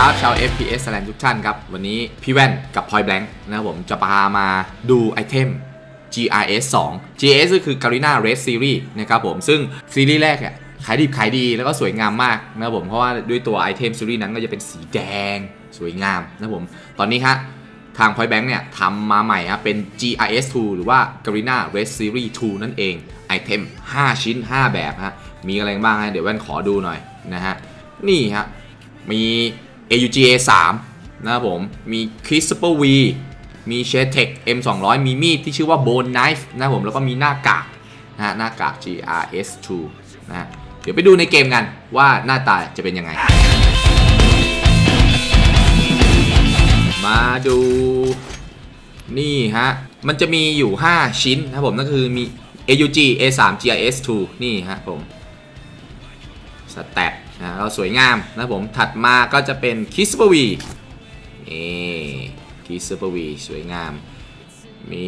ช้าชาว FPS แลนทุกท่านครับ วันนี้พี่แว่นกับพอยแบงค์นะครับผมจะพามาดูไอเทม GRS 2 GRS ก็คือ Garena Red Series นะครับผม ซึ่งซีรีส์แรกเนี่ยขายดีขายดีแล้วก็สวยงามมากนะครับผม เพราะว่าด้วยตัวไอเทมซีรีส์นั้นก็จะเป็นสีแดงสวยงามนะครับผม ตอนนี้ฮะทาง Point Bank เนี่ยทำมาใหม่ฮะเป็น GRS 2 หรือว่า Garena Red Series 2 นั่นเอง ไอเทม 5 ชิ้น 5 แบบฮะมีอะไรบ้างฮะเดี๋ยวแว่นขอดูหน่อยนะฮะนี่ฮะมี AUGA 3นะครับผม มี c r i s p r V มี s h e t e c M 2 0 0มีมีดที่ชื่อว่า Bone Knife นะครับผม แล้วก็มีหน้ากากนะฮะหน้ากาก GRS 2นะฮะเดี๋ยวไปดูในเกมกันว่าหน้าตาจะเป็นยังไง มาดูนี่ฮะ มันจะมีอยู่ 5 ชิ้นนะครับผมนั่นคือมี AUG A3 GRS 2 นี่ฮะผม สแตท นะเราสวยงามนะผมถัดมาก็จะเป็นคิสเปอร์วีนี่คิสเปอร์วีสวยงาม มี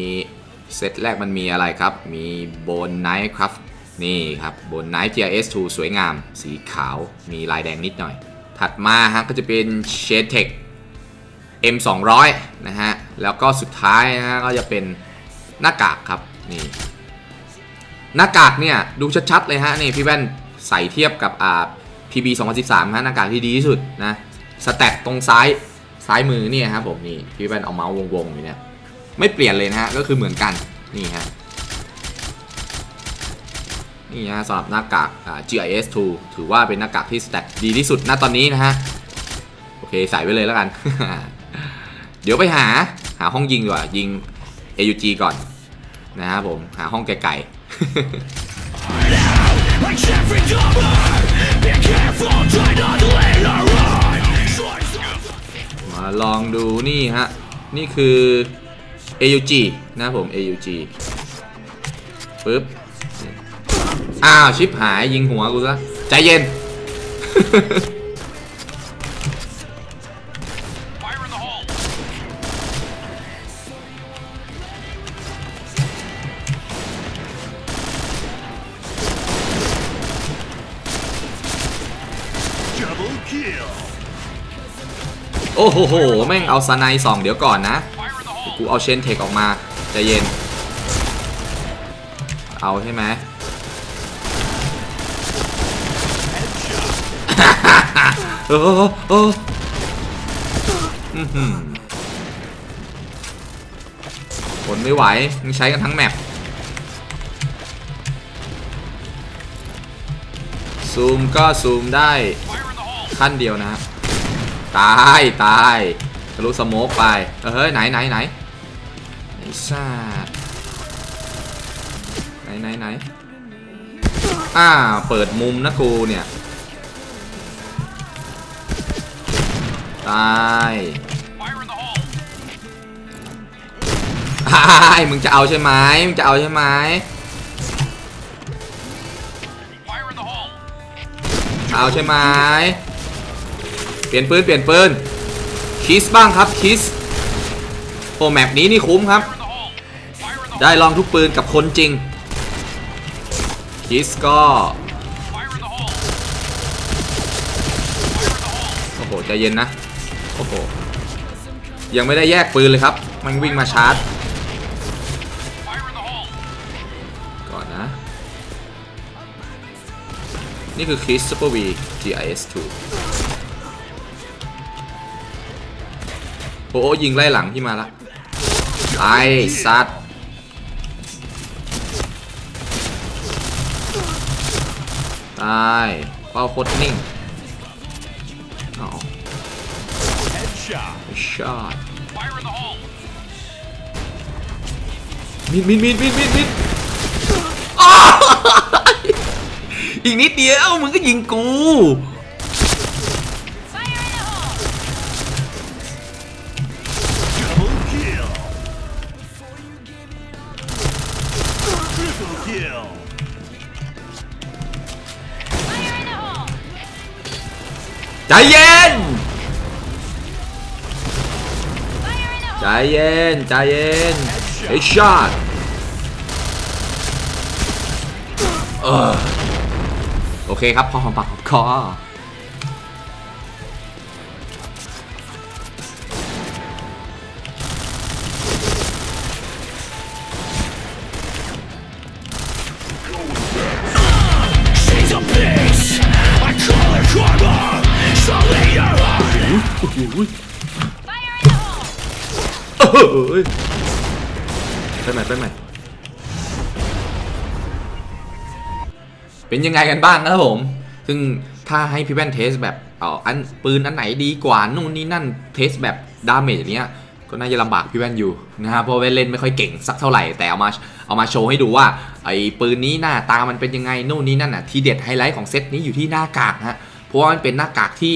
เซตแรกมันมีอะไรครับ มีโบนไนท์ครับนี่ครับโบนไนท์ GRS2 สวยงาม สีขาวมีลายแดงนิดหน่อย ถัดมาฮะก็จะเป็นเชดเทค M 2 0 0 นะฮะ แล้วก็สุดท้ายนะฮะก็จะเป็นหน้ากากครับนี่หน้ากากเนี่ย ดูชัดๆเลยฮะนี่พี่แว่นใส่เทียบกับอ่า PB 2013ฮะหน้ากากที่ดีที่สุดนะสแตทตรงซ้ายซ้ายมือเนี่ยครับผมนี่พี่แว่นเอาเมาส์วงๆอยู่เนี่ยไม่เปลี่ยนเลยนะฮะก็คือเหมือนกันนี่ฮะนี่ฮะสำหรับหน้ากากอ่า GIS 2 ถือว่าเป็นหน้ากากที่สแตทดีที่สุดณตอนนี้นะฮะโอเคใส่ไว้เลยแล้วกัน เดี๋ยวไปหาหาห้องยิงดีกว่ายิง AUG ก่อนนะครับผมหาห้องไกลๆ มาลองดูนี่ฮะ นี่คือ AUG นะผม AUG ปึ๊บ อ้าว ชิปหายยิงหัวกูซะ ใจเย็น อ้โหโหแม่งเอาสไนสองเดี๋ยวก่อนนะกูเอาเชนเทคออกมาใจเย็น เอาใช่ไหมโอ้โหโอ้โหอื้อหือทนไม่ไหวมึงใช้กันทั้งแมปซูมก็ซูมได้ขั้นเดียวนะฮะ ตายตายทะลุสโมกไปเอ้ยไหนไหนไหนไอ้ซ่าไหนไหนไหนอ่าเปิดมุมนะครูเนี่ยตาย Fire in the hole ตายมึงจะเอาใช่ไหมมึงจะเอาใช่ไหมเอาใช่ไหม เปลี่ยนปืนเปลี่ยนปืนคิสบ้างครับคิสโอ้แมปนี้นี่คุ้มครับ ได้ลองทุกปืนกับคนจริงคิสก็โอ้โหใจเย็นนะโอ้โหยังไม่ได้แยกปืนเลยครับ มันวิ่งมาชาร์จก่อนนะ นี่คือคิสซูเปอร์วี GIS 2 โอ้โยิงไล่หลังที่มาละไอ้สัตว์ตายเป้าโคตรนิ่งอ๋อ Headshot ช็อตมิดมิดมิดมิดมิดมิดอ้าวอีกนิดเดียวมึงก็ยิงกู ใจเย็น ใจเย็น ใจเย็นเฮดช็อตเออโอเคครับ พอหอมปากหอมคอ อุ้ย Fire in the hole! เอ้ยไปใหม่ไปใหม่เป็นยังไงกันบ้างครับผม ซึ่งถ้าให้พี่แว่นเทสแบบเอ๋ออันปืนอันไหนดีกว่านู่นนี่นั่นเทสแบบดาเมจอย่างเนี้ยก็น่าจะลำบากพี่แว่นอยู่นะครับเพราะว่าเล่นไม่ค่อยเก่งสักเท่าไหร่แต่เอามาเอามาโชว์ให้ดูว่าไอ้ปืนนี้หน้าตามันเป็นยังไงนู่นนี่นั่นอะทีเด็ดไฮไลท์ของเซตนี้อยู่ที่หน้ากากฮะ เพราะว่ามันเป็นหน้ากากที่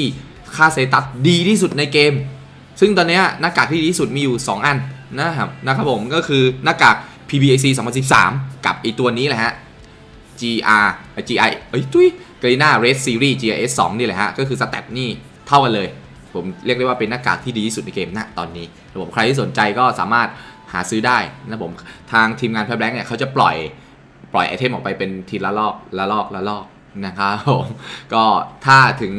ค่าเซตัสดีที่สุดในเกม ซึ่งตอนนี้หน้ากากที่ดีที่สุดมีอยู่ 2 อันนะครับนะครับผมก็คือหน้ากาก PBAC 2013 กับไอตัวนี้แหละฮะ GR GI เอ้ยจุ้ย g r e n a Red Series GRS 2 นี่แหละฮะ ก็คือสแตทนี่เท่ากันเลย ผมเรียกได้ว่าเป็นหน้ากากที่ดีที่สุดในเกมณตอนนี้นะผมใครที่สนใจก็สามารถหาซื้อได้นะผมทางทีมงานแพแบงค์เนี่ยเขาจะปล่อยปล่อยไอเทมออกไปเป็นทีละลอกละลอกละลอก นะครับผมก็ถ้าถึง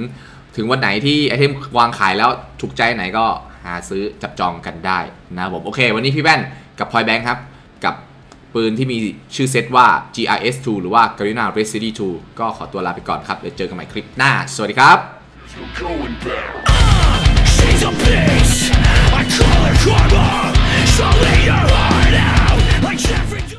ถึงวันไหนที่ไอเทมวางขายแล้วถูกใจไหนก็หาซื้อจับจองกันได้นะผมโอเค วันนี้พี่แว่นกับพลอยแบงค์ครับ กับปืนที่มีชื่อเซตว่า GRS2 หรือว่า Garena Red City 2 ก็ขอตัวลาไปก่อนครับเดี๋ยวเจอกันใหม่คลิปหน้า สวัสดีครับ She's a beast. I call her karma. So lay your heart out like Jeffrey.